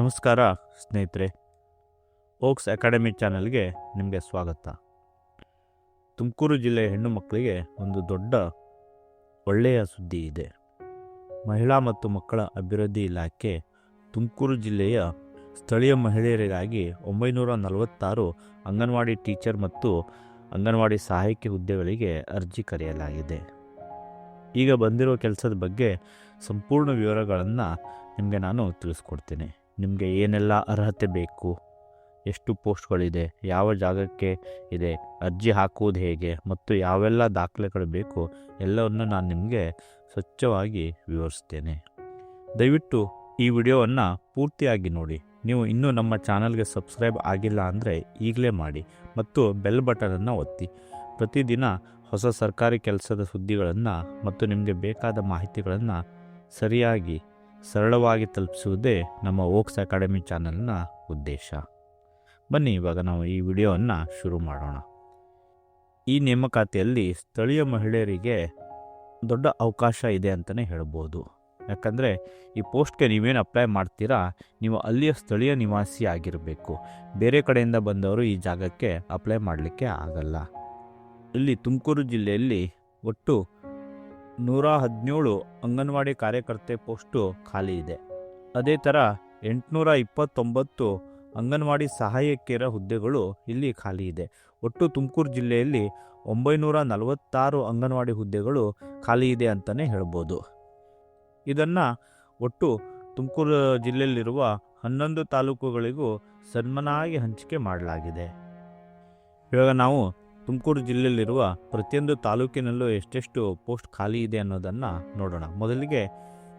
ನಮಸ್ಕಾರ, ಸ್ನೇಹಿತರೆ. ಓಕ್ಸ್ ಅಕಾಡೆಮಿ ಚಾನಲ್ಗೆ ನಿಮಗೆ ಸ್ವಾಗತ. ತುಮಕೂರು ಜಿಲ್ಲೆಯ ಹೆಣ್ಣು ಮಕ್ಕಳಿಗೆ ಒಂದು ದೊಡ್ಡ ಒಳ್ಳೆಯ ಸುದ್ದಿ ಇದೆ. ಮಹಿಳಾ ಮತ್ತು ಮಕ್ಕಳ ಅಭಿವೃದ್ಧಿ ಇಲಾಖೆ ತುಮಕೂರು ಜಿಲ್ಲೆಯ ಸ್ಥಳೀಯ ಮಹಿಳೆಯರಿಗಾಗಿ ಒಂಬೈನೂರ ನಲವತ್ತಾರು ಅಂಗನವಾಡಿ ಟೀಚರ್ ಮತ್ತು ಅಂಗನವಾಡಿ ಸಹಾಯಕಿ ಹುದ್ದೆಗಳಿಗೆ ಅರ್ಜಿ ಕರೆಯಲಾಗಿದೆ. ಈಗ ಬಂದಿರೋ ಕೆಲಸದ ಬಗ್ಗೆ ಸಂಪೂರ್ಣ ವಿವರಗಳನ್ನು ನಿಮಗೆ ನಾನು ತಿಳಿಸ್ಕೊಡ್ತೀನಿ. ನಿಮಗೆ ಏನೆಲ್ಲ ಅರ್ಹತೆ ಬೇಕು? ಎಷ್ಟು ಪೋಸ್ಟ್ಗಳಿದೆ? ಯಾವ ಜಾಗಕ್ಕೆ ಇದೆ? ಅರ್ಜಿ ಹಾಕುವುದು ಹೇಗೆ? ಮತ್ತು ಯಾವೆಲ್ಲ ದಾಖಲೆಗಳು ಬೇಕು? ಎಲ್ಲವನ್ನು ನಾನು ನಿಮಗೆ ಸ್ವಚ್ಛವಾಗಿ ವಿವರಿಸ್ತೇನೆ. ದಯವಿಟ್ಟು ಈ ವಿಡಿಯೋವನ್ನು ಪೂರ್ತಿಯಾಗಿ ನೋಡಿ. ನೀವು ಇನ್ನೂ ನಮ್ಮ ಚಾನಲ್ಗೆ ಸಬ್ಸ್ಕ್ರೈಬ್ ಆಗಿಲ್ಲ ಅಂದರೆ ಈಗಲೇ ಮಾಡಿ ಮತ್ತು ಬೆಲ್ ಬಟನನ್ನು ಒತ್ತಿ. ಪ್ರತಿದಿನ ಹೊಸ ಸರ್ಕಾರಿ ಕೆಲಸದ ಸುದ್ದಿಗಳನ್ನು ಮತ್ತು ನಿಮಗೆ ಬೇಕಾದ ಮಾಹಿತಿಗಳನ್ನು ಸರಿಯಾಗಿ ಸರಳವಾಗಿ ತಲುಪಿಸುವುದೇ ನಮ್ಮ ಓಕ್ಸ್ ಅಕಾಡೆಮಿ ಚಾನಲ್ನ ಉದ್ದೇಶ. ಬನ್ನಿ, ಇವಾಗ ನಾವು ಈ ವಿಡಿಯೋವನ್ನು ಶುರು ಮಾಡೋಣ. ಈ ನೇಮಕಾತಿಯಲ್ಲಿ ಸ್ಥಳೀಯ ಮಹಿಳೆಯರಿಗೆ ದೊಡ್ಡ ಅವಕಾಶ ಇದೆ ಅಂತಲೇ ಹೇಳ್ಬೋದು. ಯಾಕಂದರೆ, ಈ ಪೋಸ್ಟ್ಗೆ ನೀವೇನು ಅಪ್ಲೈ ಮಾಡ್ತೀರಾ, ನೀವು ಅಲ್ಲಿಯ ಸ್ಥಳೀಯ ನಿವಾಸಿ ಆಗಿರಬೇಕು. ಬೇರೆ ಕಡೆಯಿಂದ ಬಂದವರು ಈ ಜಾಗಕ್ಕೆ ಅಪ್ಲೈ ಮಾಡಲಿಕ್ಕೆ ಆಗಲ್ಲ. ಇಲ್ಲಿ ತುಮಕೂರು ಜಿಲ್ಲೆಯಲ್ಲಿ ಒಟ್ಟು ನೂರ ಹದಿನೇಳು ಅಂಗನವಾಡಿ ಕಾರ್ಯಕರ್ತೆ ಪೋಸ್ಟು ಖಾಲಿ ಇದೆ. ಅದೇ ಥರ ಎಂಟುನೂರ ಇಪ್ಪತ್ತೊಂಬತ್ತು ಅಂಗನವಾಡಿ ಸಹಾಯಕಿಯರ ಹುದ್ದೆಗಳು ಇಲ್ಲಿ ಖಾಲಿ ಇದೆ. ಒಟ್ಟು ತುಮಕೂರು ಜಿಲ್ಲೆಯಲ್ಲಿ ಒಂಬೈನೂರ ನಲವತ್ತಾರು ಅಂಗನವಾಡಿ ಹುದ್ದೆಗಳು ಖಾಲಿ ಇದೆ ಅಂತಲೇ ಹೇಳ್ಬೋದು. ಇದನ್ನು ಒಟ್ಟು ತುಮಕೂರು ಜಿಲ್ಲೆಯಲ್ಲಿರುವ ಹನ್ನೊಂದು ತಾಲೂಕುಗಳಿಗೂ ಸನ್ಮಾನಾಗಿ ಹಂಚಿಕೆ ಮಾಡಲಾಗಿದೆ. ಇವಾಗ ನಾವು ತುಮಕೂರು ಜಿಲ್ಲೆಯಲ್ಲಿರುವ ಪ್ರತಿಯೊಂದು ತಾಲೂಕಿನಲ್ಲೂ ಎಷ್ಟೆಷ್ಟು ಪೋಸ್ಟ್ ಖಾಲಿ ಇದೆ ಅನ್ನೋದನ್ನು ನೋಡೋಣ. ಮೊದಲಿಗೆ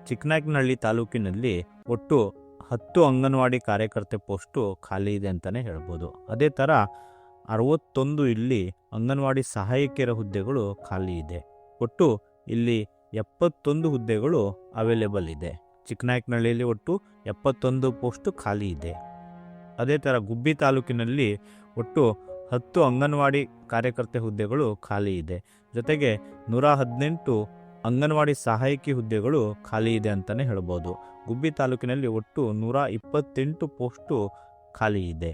ಚಿಕ್ಕನಾಯಕನಹಳ್ಳಿ ತಾಲೂಕಿನಲ್ಲಿ ಒಟ್ಟು ಹತ್ತು ಅಂಗನವಾಡಿ ಕಾರ್ಯಕರ್ತೆ ಪೋಸ್ಟು ಖಾಲಿ ಇದೆ ಅಂತಲೇ ಹೇಳ್ಬೋದು. ಅದೇ ಥರ ಅರವತ್ತೊಂದು ಇಲ್ಲಿ ಅಂಗನವಾಡಿ ಸಹಾಯಕಿಯರ ಹುದ್ದೆಗಳು ಖಾಲಿ ಇದೆ. ಒಟ್ಟು ಇಲ್ಲಿ ಎಪ್ಪತ್ತೊಂದು ಹುದ್ದೆಗಳು ಅವೈಲೇಬಲ್ ಇದೆ. ಚಿಕ್ಕನಾಯಕನಹಳ್ಳಿಯಲ್ಲಿ ಒಟ್ಟು ಎಪ್ಪತ್ತೊಂದು ಪೋಸ್ಟು ಖಾಲಿ ಇದೆ. ಅದೇ ಥರ ಗುಬ್ಬಿ ತಾಲೂಕಿನಲ್ಲಿ ಒಟ್ಟು ಹತ್ತು ಅಂಗನವಾಡಿ ಕಾರ್ಯಕರ್ತೆ ಹುದ್ದೆಗಳು ಖಾಲಿ ಇದೆ. ಜೊತೆಗೆ ನೂರ ಹದಿನೆಂಟು ಅಂಗನವಾಡಿ ಸಹಾಯಕಿ ಹುದ್ದೆಗಳು ಖಾಲಿ ಇದೆ ಅಂತಲೇ ಹೇಳ್ಬೋದು. ಗುಬ್ಬಿ ತಾಲೂಕಿನಲ್ಲಿ ಒಟ್ಟು ನೂರ ಇಪ್ಪತ್ತೆಂಟು ಪೋಸ್ಟು ಖಾಲಿ ಇದೆ.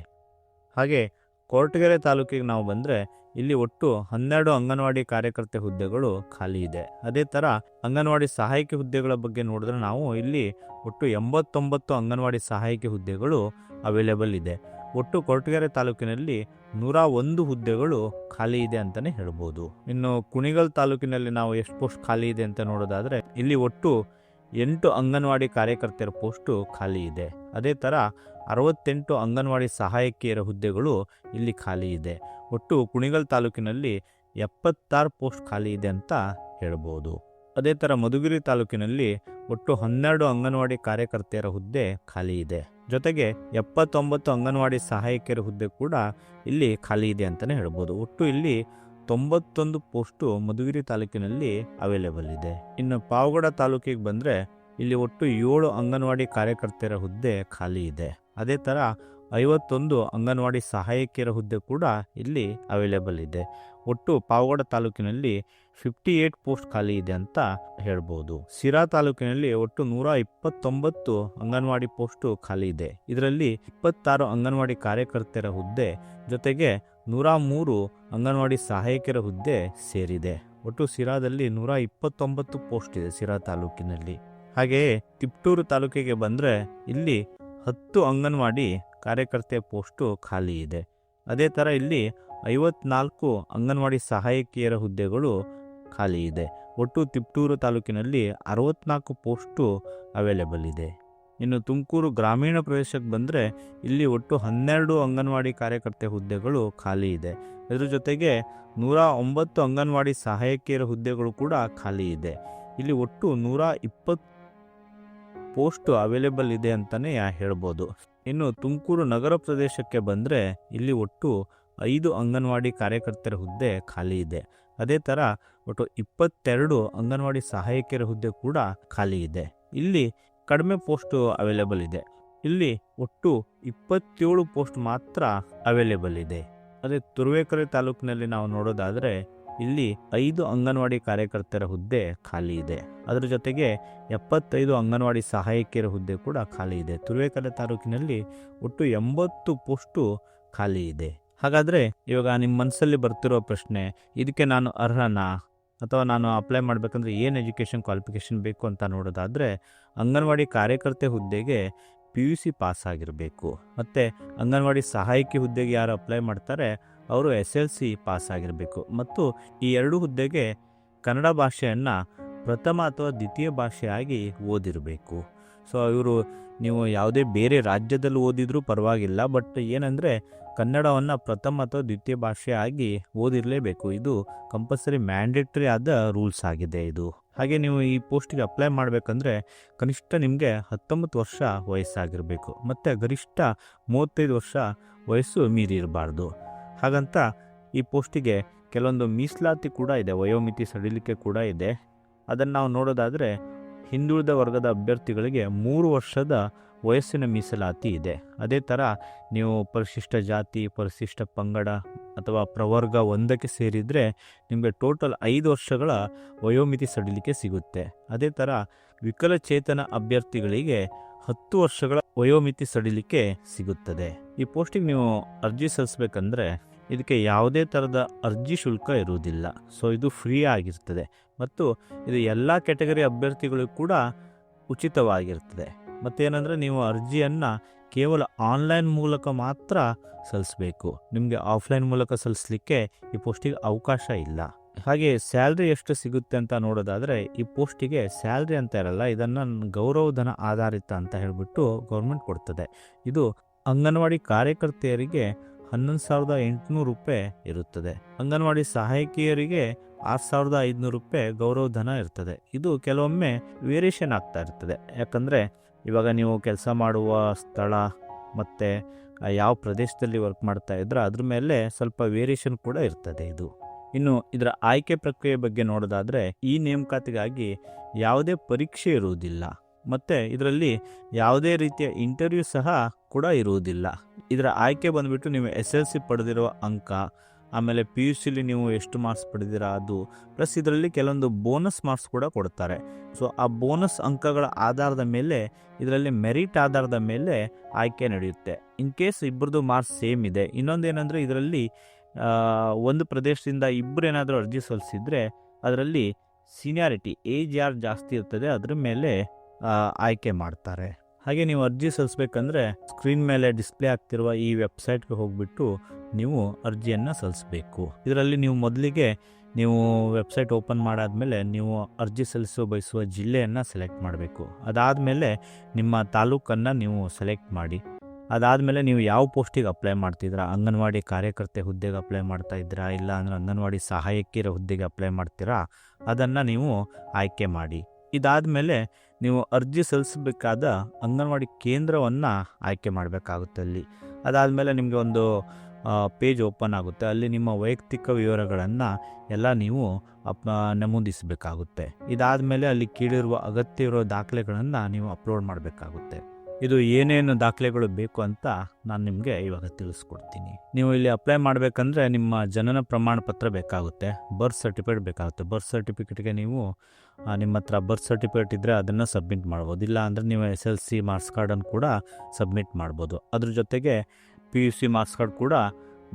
ಹಾಗೆ ಕೊರಟಗೆರೆ ತಾಲೂಕಿಗೆ ನಾವು ಬಂದರೆ ಇಲ್ಲಿ ಒಟ್ಟು ಹನ್ನೆರಡು ಅಂಗನವಾಡಿ ಕಾರ್ಯಕರ್ತೆ ಹುದ್ದೆಗಳು ಖಾಲಿ ಇದೆ. ಅದೇ ಥರ ಅಂಗನವಾಡಿ ಸಹಾಯಕಿ ಹುದ್ದೆಗಳ ಬಗ್ಗೆ ನೋಡಿದ್ರೆ ನಾವು ಇಲ್ಲಿ ಒಟ್ಟು ಎಂಬತ್ತೊಂಬತ್ತು ಅಂಗನವಾಡಿ ಸಹಾಯಕಿ ಹುದ್ದೆಗಳು ಅವೈಲೇಬಲ್ ಇದೆ. ಒಟ್ಟು ಕೊರಟಗೆರೆ ತಾಲೂಕಿನಲ್ಲಿ ನೂರ ಒಂದು ಹುದ್ದೆಗಳು ಖಾಲಿ ಇದೆ ಅಂತಲೇ ಹೇಳ್ಬೋದು. ಇನ್ನು ಕುಣಿಗಲ್ ತಾಲೂಕಿನಲ್ಲಿ ನಾವು ಎಷ್ಟು ಪೋಸ್ಟ್ ಖಾಲಿ ಇದೆ ಅಂತ ನೋಡೋದಾದರೆ ಇಲ್ಲಿ ಒಟ್ಟು ಎಂಟು ಅಂಗನವಾಡಿ ಕಾರ್ಯಕರ್ತೆಯರ ಪೋಸ್ಟು ಖಾಲಿ ಇದೆ. ಅದೇ ಥರ ಅರವತ್ತೆಂಟು ಅಂಗನವಾಡಿ ಸಹಾಯಕಿಯರ ಹುದ್ದೆಗಳು ಇಲ್ಲಿ ಖಾಲಿ ಇದೆ. ಒಟ್ಟು ಕುಣಿಗಲ್ ತಾಲೂಕಿನಲ್ಲಿ ಎಪ್ಪತ್ತಾರು ಪೋಸ್ಟ್ ಖಾಲಿ ಇದೆ ಅಂತ ಹೇಳ್ಬೋದು. ಅದೇ ಥರ ಮಧುಗಿರಿ ತಾಲೂಕಿನಲ್ಲಿ ಒಟ್ಟು ಹನ್ನೆರಡು ಅಂಗನವಾಡಿ ಕಾರ್ಯಕರ್ತೆಯರ ಹುದ್ದೆ ಖಾಲಿ ಇದೆ. ಜೊತೆಗೆ ಎಪ್ಪತ್ತೊಂಬತ್ತು ಅಂಗನವಾಡಿ ಸಹಾಯಕಿಯರ ಹುದ್ದೆ ಕೂಡ ಇಲ್ಲಿ ಖಾಲಿ ಇದೆ ಅಂತಲೇ ಹೇಳ್ಬೋದು. ಒಟ್ಟು ಇಲ್ಲಿ ತೊಂಬತ್ತೊಂದು ಪೋಸ್ಟು ಮಧುಗಿರಿ ತಾಲೂಕಿನಲ್ಲಿ ಅವೈಲೇಬಲ್ ಇದೆ. ಇನ್ನು ಪಾವಗಡ ತಾಲೂಕಿಗೆ ಬಂದರೆ ಇಲ್ಲಿ ಒಟ್ಟು ಏಳು ಅಂಗನವಾಡಿ ಕಾರ್ಯಕರ್ತೆಯರ ಹುದ್ದೆ ಖಾಲಿ ಇದೆ. ಅದೇ ಥರ ಐವತ್ತೊಂದು ಅಂಗನವಾಡಿ ಸಹಾಯಕಿಯರ ಹುದ್ದೆ ಕೂಡ ಇಲ್ಲಿ ಅವೈಲೇಬಲ್ ಇದೆ. ಒಟ್ಟು ಪಾವಗಡ ತಾಲೂಕಿನಲ್ಲಿ ಫಿಫ್ಟಿ ಏಟ್ ಪೋಸ್ಟ್ ಖಾಲಿ ಇದೆ ಅಂತ ಹೇಳ್ಬೋದು. ಸಿರಾ ತಾಲೂಕಿನಲ್ಲಿ ಒಟ್ಟು ನೂರ ಇಪ್ಪತ್ತೊಂಬತ್ತು ಅಂಗನವಾಡಿ ಪೋಸ್ಟು ಖಾಲಿ ಇದೆ. ಇದರಲ್ಲಿ ಇಪ್ಪತ್ತಾರು ಅಂಗನವಾಡಿ ಕಾರ್ಯಕರ್ತರ ಹುದ್ದೆ, ಜೊತೆಗೆ ನೂರ ಮೂರು ಅಂಗನವಾಡಿ ಸಹಾಯಕರ ಹುದ್ದೆ ಸೇರಿದೆ. ಒಟ್ಟು ಸಿರಾದಲ್ಲಿ ನೂರ ಇಪ್ಪತ್ತೊಂಬತ್ತು ಪೋಸ್ಟ್ ಇದೆ ಸಿರಾ ತಾಲೂಕಿನಲ್ಲಿ. ಹಾಗೆಯೇ ತಿಪ್ಟೂರು ತಾಲೂಕಿಗೆ ಬಂದರೆ ಇಲ್ಲಿ ಹತ್ತು ಅಂಗನವಾಡಿ ಕಾರ್ಯಕರ್ತೆಯ ಪೋಸ್ಟು ಖಾಲಿ ಇದೆ. ಅದೇ ಥರ ಇಲ್ಲಿ ಐವತ್ನಾಲ್ಕು ಅಂಗನವಾಡಿ ಸಹಾಯಕಿಯರ ಹುದ್ದೆಗಳು ಖಾಲಿ ಇದೆ. ಒಟ್ಟು ತಿಪ್ಟೂರು ತಾಲೂಕಿನಲ್ಲಿ ಅರವತ್ನಾಲ್ಕು ಪೋಸ್ಟು ಅವೈಲೇಬಲ್ ಇದೆ. ಇನ್ನು ತುಮಕೂರು ಗ್ರಾಮೀಣ ಪ್ರದೇಶಕ್ಕೆ ಬಂದರೆ ಇಲ್ಲಿ ಒಟ್ಟು ಹನ್ನೆರಡು ಅಂಗನವಾಡಿ ಕಾರ್ಯಕರ್ತೆ ಹುದ್ದೆಗಳು ಖಾಲಿ ಇದೆ. ಇದರ ಜೊತೆಗೆ ನೂರ ಒಂಬತ್ತು ಅಂಗನವಾಡಿ ಸಹಾಯಕಿಯರ ಹುದ್ದೆಗಳು ಕೂಡ ಖಾಲಿ ಇದೆ. ಇಲ್ಲಿ ಒಟ್ಟು ನೂರ ಇಪ್ಪತ್ತು ಪೋಸ್ಟು ಅವೈಲೇಬಲ್ ಇದೆ ಅಂತಲೇ ಹೇಳ್ಬೋದು. ಇನ್ನು ತುಮಕೂರು ನಗರ ಪ್ರದೇಶಕ್ಕೆ ಬಂದರೆ ಇಲ್ಲಿ ಒಟ್ಟು ಐದು ಅಂಗನವಾಡಿ ಕಾರ್ಯಕರ್ತರ ಹುದ್ದೆ ಖಾಲಿ ಇದೆ. ಅದೇ ಥರ ಒಟ್ಟು ಇಪ್ಪತ್ತೆರಡು ಅಂಗನವಾಡಿ ಸಹಾಯಕಿಯರ ಹುದ್ದೆ ಕೂಡ ಖಾಲಿ ಇದೆ. ಇಲ್ಲಿ ಕಡಿಮೆ ಪೋಸ್ಟು ಅವೈಲೇಬಲ್ ಇದೆ. ಇಲ್ಲಿ ಒಟ್ಟು ಇಪ್ಪತ್ತೇಳು ಪೋಸ್ಟ್ ಮಾತ್ರ ಅವೈಲೇಬಲ್ ಇದೆ. ಅದೇ ತುರುವೇಕರೆ ತಾಲೂಕಿನಲ್ಲಿ ನಾವು ನೋಡೋದಾದರೆ ಇಲ್ಲಿ ಐದು ಅಂಗನವಾಡಿ ಕಾರ್ಯಕರ್ತರ ಹುದ್ದೆ ಖಾಲಿ ಇದೆ. ಅದರ ಜೊತೆಗೆ ಎಪ್ಪತ್ತೈದು ಅಂಗನವಾಡಿ ಸಹಾಯಕಿಯರ ಹುದ್ದೆ ಕೂಡ ಖಾಲಿ ಇದೆ. ತುರುವೇಕರೆ ತಾಲೂಕಿನಲ್ಲಿ ಒಟ್ಟು ಎಂಬತ್ತು ಪೋಸ್ಟು ಖಾಲಿ ಇದೆ. ಹಾಗಾದರೆ ಇವಾಗ ನಿಮ್ಮ ಮನಸ್ಸಲ್ಲಿ ಬರ್ತಿರೋ ಪ್ರಶ್ನೆ, ಇದಕ್ಕೆ ನಾನು ಅರ್ಹನಾ? ಅಥವಾ ನಾನು ಅಪ್ಲೈ ಮಾಡಬೇಕಂದ್ರೆ ಏನು ಎಜುಕೇಷನ್ ಕ್ವಾಲಿಫಿಕೇಷನ್ ಬೇಕು ಅಂತ ನೋಡೋದಾದರೆ, ಅಂಗನವಾಡಿ ಕಾರ್ಯಕರ್ತೆ ಹುದ್ದೆಗೆ ಪಿ ಯು ಸಿ ಪಾಸ್ ಆಗಿರಬೇಕು. ಮತ್ತು ಅಂಗನವಾಡಿ ಸಹಾಯಕಿ ಹುದ್ದೆಗೆ ಯಾರು ಅಪ್ಲೈ ಮಾಡ್ತಾರೆ, ಅವರು ಎಸ್ ಎಲ್ ಸಿ ಪಾಸ್ ಆಗಿರಬೇಕು. ಮತ್ತು ಈ ಎರಡು ಹುದ್ದೆಗೆ ಕನ್ನಡ ಭಾಷೆಯನ್ನು ಪ್ರಥಮ ಅಥವಾ ದ್ವಿತೀಯ ಭಾಷೆಯಾಗಿ ಓದಿರಬೇಕು. ಸೊ ಇವರು ನೀವು ಯಾವುದೇ ಬೇರೆ ರಾಜ್ಯದಲ್ಲಿ ಓದಿದರೂ ಪರವಾಗಿಲ್ಲ ಬಟ್ ಏನಂದರೆ ಕನ್ನಡವನ್ನು ಪ್ರಥಮ ಅಥವಾ ದ್ವಿತೀಯ ಭಾಷೆಯಾಗಿ ಓದಿರಲೇಬೇಕು. ಇದು ಕಂಪಲ್ಸರಿ ಮ್ಯಾಂಡೇಟ್ರಿ ಆದ ರೂಲ್ಸ್ ಆಗಿದೆ ಇದು. ಹಾಗೆ ನೀವು ಈ ಪೋಸ್ಟಿಗೆ ಅಪ್ಲೈ ಮಾಡಬೇಕಂದ್ರೆ ಕನಿಷ್ಠ ನಿಮಗೆ ಹತ್ತೊಂಬತ್ತು ವರ್ಷ ವಯಸ್ಸಾಗಿರಬೇಕು. ಮತ್ತು ಗರಿಷ್ಠ ಮೂವತ್ತೈದು ವರ್ಷ ವಯಸ್ಸು ಮೀರಿರಬಾರ್ದು ಹಾಗಂತ ಈ ಪೋಸ್ಟಿಗೆ ಕೆಲವೊಂದು ಮೀಸಲಾತಿ ಕೂಡ ಇದೆ, ವಯೋಮಿತಿ ಸಡಿಲಿಕೆ ಕೂಡ ಇದೆ. ಅದನ್ನು ನಾವು ನೋಡೋದಾದರೆ ಹಿಂದುಳಿದ ವರ್ಗದ ಅಭ್ಯರ್ಥಿಗಳಿಗೆ ಮೂರು ವರ್ಷದ ವಯಸ್ಸಿನ ಮೀಸಲಾತಿ ಇದೆ. ಅದೇ ಥರ ನೀವು ಪರಿಶಿಷ್ಟ ಜಾತಿ, ಪರಿಶಿಷ್ಟ ಪಂಗಡ ಅಥವಾ ಪ್ರವರ್ಗ ಒಂದಕ್ಕೆ ಸೇರಿದರೆ ನಿಮಗೆ ಟೋಟಲ್ ಐದು ವರ್ಷಗಳ ವಯೋಮಿತಿ ಸಡಿಲಿಕೆ ಸಿಗುತ್ತೆ. ಅದೇ ಥರ ವಿಕಲಚೇತನ ಅಭ್ಯರ್ಥಿಗಳಿಗೆ ಹತ್ತು ವರ್ಷಗಳ ವಯೋಮಿತಿ ಸಡಿಲಿಕೆ ಸಿಗುತ್ತದೆ. ಈ ಪೋಸ್ಟಿಗೆ ನೀವು ಅರ್ಜಿ ಸಲ್ಲಿಸ್ಬೇಕಂದ್ರೆ ಇದಕ್ಕೆ ಯಾವುದೇ ಥರದ ಅರ್ಜಿ ಶುಲ್ಕ ಇರುವುದಿಲ್ಲ. ಸೊ ಇದು ಫ್ರೀ ಆಗಿರ್ತದೆ. ಮತ್ತು ಇದು ಎಲ್ಲ ಕ್ಯಾಟಗರಿ ಅಭ್ಯರ್ಥಿಗಳಿಗೂ ಕೂಡ ಉಚಿತವಾಗಿರ್ತದೆ. ಮತ್ತೇನೆಂದರೆ ನೀವು ಅರ್ಜಿಯನ್ನು ಕೇವಲ ಆನ್ಲೈನ್ ಮೂಲಕ ಮಾತ್ರ ಸಲ್ಲಿಸಬೇಕು. ನಿಮಗೆ ಆಫ್ಲೈನ್ ಮೂಲಕ ಸಲ್ಲಿಸಲಿಕ್ಕೆ ಈ ಪೋಸ್ಟಿಗೆ ಅವಕಾಶ ಇಲ್ಲ. ಹಾಗೆ ಸ್ಯಾಲ್ರಿ ಎಷ್ಟು ಸಿಗುತ್ತೆ ಅಂತ ನೋಡೋದಾದರೆ, ಈ ಪೋಸ್ಟಿಗೆ ಸ್ಯಾಲ್ರಿ ಅಂತ ಇರಲ್ಲ, ಇದನ್ನು ಗೌರವಧನ ಆಧಾರಿತ ಅಂತ ಹೇಳಿಬಿಟ್ಟು ಗೌರ್ಮೆಂಟ್ ಕೊಡ್ತದೆ. ಇದು ಅಂಗನವಾಡಿ ಕಾರ್ಯಕರ್ತೆಯರಿಗೆ ಹನ್ನೊಂದು ಸಾವಿರದ ಎಂಟುನೂರು ರೂಪಾಯಿ ಇರುತ್ತದೆ. ಅಂಗನವಾಡಿ ಸಹಾಯಕಿಯರಿಗೆ ಆರು ಸಾವಿರದ ಐದುನೂರು ರೂಪಾಯಿ ಗೌರವಧನ ಇರ್ತದೆ. ಇದು ಕೆಲವೊಮ್ಮೆ ವೇರಿಯೇಷನ್ ಆಗ್ತಾ ಇರ್ತದೆ. ಯಾಕಂದರೆ ಇವಾಗ ನೀವು ಕೆಲಸ ಮಾಡುವ ಸ್ಥಳ ಮತ್ತು ಯಾವ ಪ್ರದೇಶದಲ್ಲಿ ವರ್ಕ್ ಮಾಡ್ತಾ ಇದ್ರೆ ಅದ್ರ ಮೇಲೆ ಸ್ವಲ್ಪ ವೇರಿಯೇಷನ್ ಕೂಡ ಇರ್ತದೆ ಇದು. ಇನ್ನು ಇದರ ಆಯ್ಕೆ ಪ್ರಕ್ರಿಯೆ ಬಗ್ಗೆ ನೋಡೋದಾದರೆ ಈ ನೇಮಕಾತಿಗಾಗಿ ಯಾವುದೇ ಪರೀಕ್ಷೆ ಇರುವುದಿಲ್ಲ. ಮತ್ತು ಇದರಲ್ಲಿ ಯಾವುದೇ ರೀತಿಯ ಇಂಟರ್ವ್ಯೂ ಸಹ ಕೂಡ ಇರುವುದಿಲ್ಲ. ಇದರ ಆಯ್ಕೆ ಬಂದುಬಿಟ್ಟು ನೀವು ಎಸ್ ಎಲ್ ಸಿ ಪಡೆದಿರುವ ಅಂಕ, ಆಮೇಲೆ ಪಿ ಯು ಸಿಲಿ ನೀವು ಎಷ್ಟು ಮಾರ್ಕ್ಸ್ ಪಡೆದಿರಾ ಅದು ಪ್ಲಸ್ ಇದರಲ್ಲಿ ಕೆಲವೊಂದು ಬೋನಸ್ ಮಾರ್ಕ್ಸ್ ಕೂಡ ಕೊಡ್ತಾರೆ. ಸೊ ಆ ಬೋನಸ್ ಅಂಕಗಳ ಆಧಾರದ ಮೇಲೆ, ಇದರಲ್ಲಿ ಮೆರಿಟ್ ಆಧಾರದ ಮೇಲೆ ಆಯ್ಕೆ ನಡೆಯುತ್ತೆ. ಇನ್ ಕೇಸ್ ಇಬ್ಬರದು ಮಾರ್ಕ್ಸ್ ಸೇಮ್ ಇದೆ, ಇನ್ನೊಂದೇನೆಂದರೆ ಇದರಲ್ಲಿ ಒಂದು ಪ್ರದೇಶದಿಂದ ಇಬ್ಬರು ಏನಾದರೂ ಅರ್ಜಿ ಸಲ್ಲಿಸಿದರೆ, ಅದರಲ್ಲಿ ಸೀನಿಯಾರಿಟಿ ಏಜ್ ಯಾರು ಜಾಸ್ತಿ ಇರ್ತದೆ, ಅದ್ರ ಮೇಲೆ ಆಯ್ಕೆ ಮಾಡ್ತಾರೆ. ಹಾಗೆ ನೀವು ಅರ್ಜಿ ಸಲ್ಲಿಸ್ಬೇಕಂದ್ರೆ ಸ್ಕ್ರೀನ್ ಮೇಲೆ ಡಿಸ್ಪ್ಲೇ ಆಗ್ತಿರುವ ಈ ವೆಬ್ಸೈಟ್ಗೆ ಹೋಗ್ಬಿಟ್ಟು ನೀವು ಅರ್ಜಿಯನ್ನು ಸಲ್ಲಿಸಬೇಕು. ಇದರಲ್ಲಿ ನೀವು ಮೊದಲಿಗೆ ನೀವು ವೆಬ್ಸೈಟ್ ಓಪನ್ ಮಾಡಾದಮೇಲೆ ನೀವು ಅರ್ಜಿ ಸಲ್ಲಿಸೋ, ಬಯಸುವ ಜಿಲ್ಲೆಯನ್ನು ಸೆಲೆಕ್ಟ್ ಮಾಡಬೇಕು. ಅದಾದಮೇಲೆ ನಿಮ್ಮ ತಾಲೂಕನ್ನು ನೀವು ಸೆಲೆಕ್ಟ್ ಮಾಡಿ. ಅದಾದಮೇಲೆ ನೀವು ಯಾವ ಪೋಸ್ಟಿಗೆ ಅಪ್ಲೈ ಮಾಡ್ತಿದ್ದೀರಾ? ಅಂಗನವಾಡಿ ಕಾರ್ಯಕರ್ತೆ ಹುದ್ದೆಗೆ ಅಪ್ಲೈ ಮಾಡ್ತಾ ಇದ್ದೀರಾ? ಇಲ್ಲ ಅಂದರೆ ಅಂಗನವಾಡಿ ಸಹಾಯಕಿಯರ ಹುದ್ದೆಗೆ ಅಪ್ಲೈ ಮಾಡ್ತೀರಾ? ಅದನ್ನು ನೀವು ಆಯ್ಕೆ ಮಾಡಿ. ಇದಾದಮೇಲೆ ನೀವು ಅರ್ಜಿ ಸಲ್ಲಿಸಬೇಕಾದ ಅಂಗನವಾಡಿ ಕೇಂದ್ರವನ್ನು ಆಯ್ಕೆ ಮಾಡಬೇಕಾಗುತ್ತೆ ಅಲ್ಲಿ. ಅದಾದಮೇಲೆ ನಿಮಗೆ ಒಂದು ಪೇಜ್ ಓಪನ್ ಆಗುತ್ತೆ. ಅಲ್ಲಿ ನಿಮ್ಮ ವೈಯಕ್ತಿಕ ವಿವರಗಳನ್ನು ಎಲ್ಲ ನೀವು ಅಪ್ ನಮೂದಿಸಬೇಕಾಗುತ್ತೆ. ಇದಾದಮೇಲೆ ಅಲ್ಲಿ ಕೀಳಿರುವ ಅಗತ್ಯ ಇರೋ ದಾಖಲೆಗಳನ್ನು ನೀವು ಅಪ್ಲೋಡ್ ಮಾಡಬೇಕಾಗುತ್ತೆ. ಇದು ಏನೇನು ದಾಖಲೆಗಳು ಬೇಕು ಅಂತ ನಾನು ನಿಮಗೆ ಇವಾಗ ತಿಳಿಸ್ಕೊಡ್ತೀನಿ. ನೀವು ಇಲ್ಲಿ ಅಪ್ಲೈ ಮಾಡಬೇಕಂದ್ರೆ ನಿಮ್ಮ ಜನನ ಪ್ರಮಾಣ ಪತ್ರ ಬೇಕಾಗುತ್ತೆ. ಬರ್ತ್ ಸರ್ಟಿಫಿಕೇಟ್ ಬೇಕಾಗುತ್ತೆ. ಬರ್ತ್ ಸರ್ಟಿಫಿಕೇಟ್ಗೆ ನೀವು ನಿಮ್ಮ ಹತ್ರ ಬರ್ತ್ ಸರ್ಟಿಫಿಕೇಟ್ ಇದ್ದರೆ ಅದನ್ನು ಸಬ್ಮಿಟ್ ಮಾಡ್ಬೋದು. ಇಲ್ಲ ಅಂದರೆ ನೀವು ಎಸ್ ಎಲ್ ಸಿ ಮಾರ್ಕ್ಸ್ ಕಾರ್ಡನ್ನು ಕೂಡ ಸಬ್ಮಿಟ್ ಮಾಡ್ಬೋದು. ಅದ್ರ ಜೊತೆಗೆ P U C marks card ಕೂಡ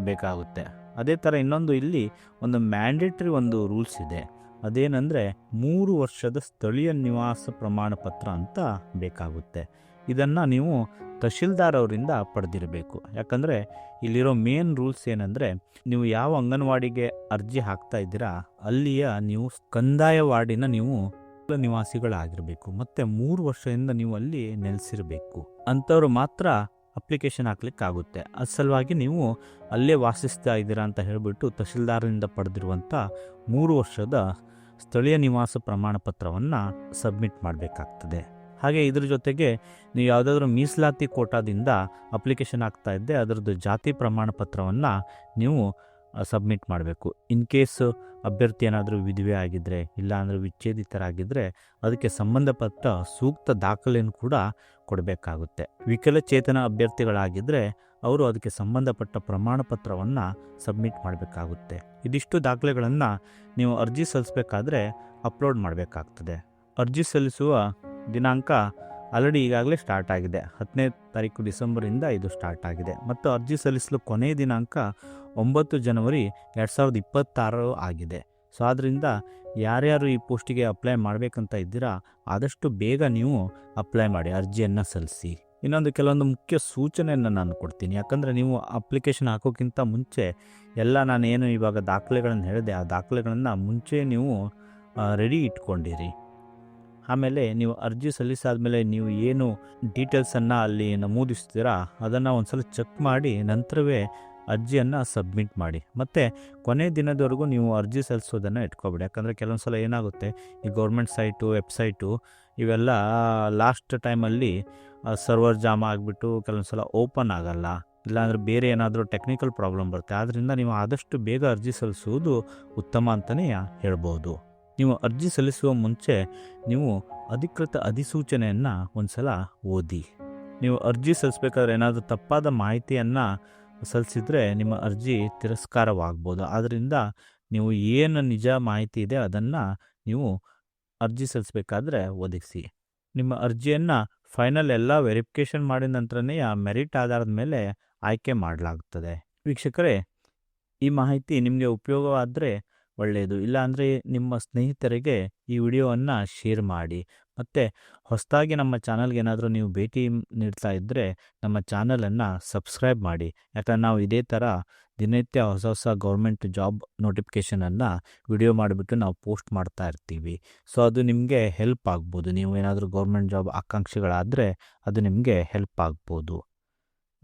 ಬೇಕಾಗುತ್ತೆ. ಅದೇ ಥರ ಇನ್ನೊಂದು ಇಲ್ಲಿ ಒಂದು ಮ್ಯಾಂಡೇಟ್ರಿ ಒಂದು ರೂಲ್ಸ್ ಇದೆ. ಅದೇನೆಂದರೆ ಮೂರು ವರ್ಷದ ಸ್ಥಳೀಯ ನಿವಾಸ ಪ್ರಮಾಣ ಪತ್ರ ಅಂತ ಬೇಕಾಗುತ್ತೆ. ಇದನ್ನು ನೀವು ತಹಶೀಲ್ದಾರ್ ಅವರಿಂದ ಪಡೆದಿರಬೇಕು. ಯಾಕಂದರೆ ಇಲ್ಲಿರೋ ಮೇನ್ ರೂಲ್ಸ್ ಏನಂದರೆ ನೀವು ಯಾವ ಅಂಗನವಾಡಿಗೆ ಅರ್ಜಿ ಹಾಕ್ತಾ ಇದ್ದೀರಾ, ಅಲ್ಲಿಯ ನೀವು ಕಂದಾಯ ವಾರ್ಡಿನ ನೀವು ನಿವಾಸಿಗಳಾಗಿರಬೇಕು. ಮತ್ತು ಮೂರು ವರ್ಷದಿಂದ ನೀವು ಅಲ್ಲಿ ನೆಲೆಸಿರಬೇಕು. ಅಂಥವ್ರು ಮಾತ್ರ ಅಪ್ಲಿಕೇಶನ್ ಹಾಕ್ಲಿಕ್ಕೆ ಆಗುತ್ತೆ ಅದ್ ನೀವು ಅಲ್ಲೇ ವಾಸಿಸ್ತಾ ಇದ್ದೀರಾ ಅಂತ ಹೇಳಿಬಿಟ್ಟು ತಹಶೀಲ್ದಾರರಿಂದ ಪಡೆದಿರುವಂಥ ಮೂರು ವರ್ಷದ ಸ್ಥಳೀಯ ನಿವಾಸ ಪ್ರಮಾಣ ಪತ್ರವನ್ನು ಸಬ್ಮಿಟ್ ಮಾಡಬೇಕಾಗ್ತದೆ. ಹಾಗೆ ಇದ್ರ ಜೊತೆಗೆ ನೀವು ಯಾವುದಾದ್ರೂ ಮೀಸಲಾತಿ ಕೋಟಾದಿಂದ ಅಪ್ಲಿಕೇಶನ್ ಆಗ್ತಾ ಇದ್ದೆ, ಅದರದ್ದು ಜಾತಿ ಪ್ರಮಾಣ ಪತ್ರವನ್ನು ನೀವು ಸಬ್ಮಿಟ್ ಮಾಡಬೇಕು. ಇನ್ ಕೇಸ್ ಅಭ್ಯರ್ಥಿ ಏನಾದರೂ ವಿಧವೆ ಆಗಿದ್ದರೆ ಇಲ್ಲಾಂದರೆ ವಿಚ್ಛೇದಿತರಾಗಿದ್ದರೆ ಅದಕ್ಕೆ ಸಂಬಂಧಪಟ್ಟ ಸೂಕ್ತ ದಾಖಲೆಯನ್ನು ಕೂಡ ಕೊಡಬೇಕಾಗುತ್ತೆ. ವಿಕಲಚೇತನ ಅಭ್ಯರ್ಥಿಗಳಾಗಿದ್ದರೆ ಅವರು ಅದಕ್ಕೆ ಸಂಬಂಧಪಟ್ಟ ಪ್ರಮಾಣ ಪತ್ರವನ್ನು ಸಬ್ಮಿಟ್ ಮಾಡಬೇಕಾಗುತ್ತೆ. ಇದಿಷ್ಟು ದಾಖಲೆಗಳನ್ನು ನೀವು ಅರ್ಜಿ ಸಲ್ಲಿಸಬೇಕಾದ್ರೆ ಅಪ್ಲೋಡ್ ಮಾಡಬೇಕಾಗ್ತದೆ. ಅರ್ಜಿ ಸಲ್ಲಿಸುವ ದಿನಾಂಕ ಆಲ್ರೆಡಿ ಈಗಾಗಲೇ ಸ್ಟಾರ್ಟ್ ಆಗಿದೆ. ಹತ್ತನೇ ತಾರೀಕು ಡಿಸೆಂಬರಿಂದ ಇದು ಸ್ಟಾರ್ಟ್ ಆಗಿದೆ. ಮತ್ತು ಅರ್ಜಿ ಸಲ್ಲಿಸಲು ಕೊನೆಯ ದಿನಾಂಕ ಒಂಬತ್ತು ಜನವರಿ ಎರಡು ಸಾವಿರದ ಇಪ್ಪತ್ತಾರು ಆಗಿದೆ. ಸೊ ಆದ್ದರಿಂದ ಯಾರ್ಯಾರು ಈ ಪೋಸ್ಟಿಗೆ ಅಪ್ಲೈ ಮಾಡಬೇಕಂತ ಇದ್ದೀರಾ, ಆದಷ್ಟು ಬೇಗ ನೀವು ಅಪ್ಲೈ ಮಾಡಿ, ಅರ್ಜಿಯನ್ನು ಸಲ್ಲಿಸಿ. ಇನ್ನೊಂದು ಕೆಲವೊಂದು ಮುಖ್ಯ ಸೂಚನೆಯನ್ನು ನಾನು ಕೊಡ್ತೀನಿ. ಯಾಕಂದರೆ ನೀವು ಅಪ್ಲಿಕೇಶನ್ ಹಾಕೋಕ್ಕಿಂತ ಮುಂಚೆ ಎಲ್ಲ ನಾನು ಏನು ಇವಾಗ ದಾಖಲೆಗಳನ್ನು ಹೇಳಿದೆ, ಆ ದಾಖಲೆಗಳನ್ನು ಮುಂಚೆ ನೀವು ರೆಡಿ ಇಟ್ಕೊಂಡಿರಿ. ಆಮೇಲೆ ನೀವು ಅರ್ಜಿ ಸಲ್ಲಿಸಾದ್ಮೇಲೆ ನೀವು ಏನು ಡೀಟೇಲ್ಸನ್ನು ಅಲ್ಲಿ ನಮೂದಿಸ್ತೀರಾ, ಅದನ್ನು ಒಂದು ಸಲ ಚೆಕ್ ಮಾಡಿ, ನಂತರವೇ ಅರ್ಜಿಯನ್ನು ಸಬ್ಮಿಟ್ ಮಾಡಿ. ಮತ್ತು ಕೊನೆ ದಿನದವರೆಗೂ ನೀವು ಅರ್ಜಿ ಸಲ್ಲಿಸೋದನ್ನು ಇಟ್ಕೊಬೇಡಿ. ಯಾಕಂದರೆ ಕೆಲವೊಂದು ಸಲ ಏನಾಗುತ್ತೆ, ಈ ಗೌರ್ಮೆಂಟ್ ಸೈಟು ವೆಬ್ಸೈಟು ಇವೆಲ್ಲ ಲಾಸ್ಟ್ ಟೈಮಲ್ಲಿ ಸರ್ವರ್ ಜಾಮ್ ಆಗಿಬಿಟ್ಟು ಕೆಲವೊಂದು ಸಲ ಓಪನ್ ಆಗಲ್ಲ. ಇಲ್ಲಾಂದರೆ ಬೇರೆ ಏನಾದರೂ ಟೆಕ್ನಿಕಲ್ ಪ್ರಾಬ್ಲಮ್ ಬರುತ್ತೆ. ಆದ್ದರಿಂದ ನೀವು ಆದಷ್ಟು ಬೇಗ ಅರ್ಜಿ ಸಲ್ಲಿಸುವುದು ಉತ್ತಮ ಅಂತಲೇ ಹೇಳ್ಬೋದು. ನೀವು ಅರ್ಜಿ ಸಲ್ಲಿಸುವ ಮುಂಚೆ ನೀವು ಅಧಿಕೃತ ಅಧಿಸೂಚನೆಯನ್ನು ಒಂದು ಸಲ ಓದಿ. ನೀವು ಅರ್ಜಿ ಸಲ್ಲಿಸ್ಬೇಕಾದ್ರೆ ಏನಾದರೂ ತಪ್ಪಾದ ಮಾಹಿತಿಯನ್ನು ಸಲ್ಲಿಸಿದರೆ ನಿಮ್ಮ ಅರ್ಜಿ ತಿರಸ್ಕಾರವಾಗ್ಬೋದು. ಆದ್ದರಿಂದ ನೀವು ಏನು ನಿಜ ಮಾಹಿತಿ ಇದೆ ಅದನ್ನು ನೀವು ಅರ್ಜಿ ಸಲ್ಲಿಸಬೇಕಾದ್ರೆ ಒದಗಿಸಿ. ನಿಮ್ಮ ಅರ್ಜಿಯನ್ನು ಫೈನಲ್ ಎಲ್ಲ ವೆರಿಫಿಕೇಷನ್ ಮಾಡಿದ ನಂತರನೇ ಆ ಮೆರಿಟ್ ಆಧಾರದ ಮೇಲೆ ಆಯ್ಕೆ ಮಾಡಲಾಗುತ್ತದೆ ವೀಕ್ಷಕರೇ, ಈ ಮಾಹಿತಿ ನಿಮಗೆ ಉಪಯೋಗವಾದರೆ ಒಳ್ಳೆಯದು ಇಲ್ಲಾಂದರೆ ನಿಮ್ಮ ಸ್ನೇಹಿತರಿಗೆ ಈ ವಿಡಿಯೋವನ್ನು ಶೇರ್ ಮಾಡಿ. ಮತ್ತು ಹೊಸದಾಗಿ ನಮ್ಮ ಚಾನಲ್ಗೆ ಏನಾದರೂ ನೀವು ಭೇಟಿ ನೀಡ್ತಾ ಇದ್ದರೆ ನಮ್ಮ ಚಾನಲನ್ನು ಸಬ್ಸ್ಕ್ರೈಬ್ ಮಾಡಿ. ಯಾಕಂದ್ರೆ ನಾವು ಇದೇ ಥರ ದಿನನಿತ್ಯ ಹೊಸ ಹೊಸ ಗೌರ್ಮೆಂಟ್ ಜಾಬ್ ನೋಟಿಫಿಕೇಷನನ್ನು ವಿಡಿಯೋ ಮಾಡಿಬಿಟ್ಟು ನಾವು ಪೋಸ್ಟ್ ಮಾಡ್ತಾ ಇರ್ತೀವಿ. ಸೊ, ಅದು ನಿಮಗೆ ಹೆಲ್ಪ್ ಆಗ್ಬೋದು. ನೀವು ಏನಾದರೂ ಗೌರ್ಮೆಂಟ್ ಜಾಬ್ ಆಕಾಂಕ್ಷಿಗಳಾದರೆ ಅದು ನಿಮಗೆ ಹೆಲ್ಪ್ ಆಗ್ಬೋದು.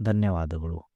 ಧನ್ಯವಾದಗಳು.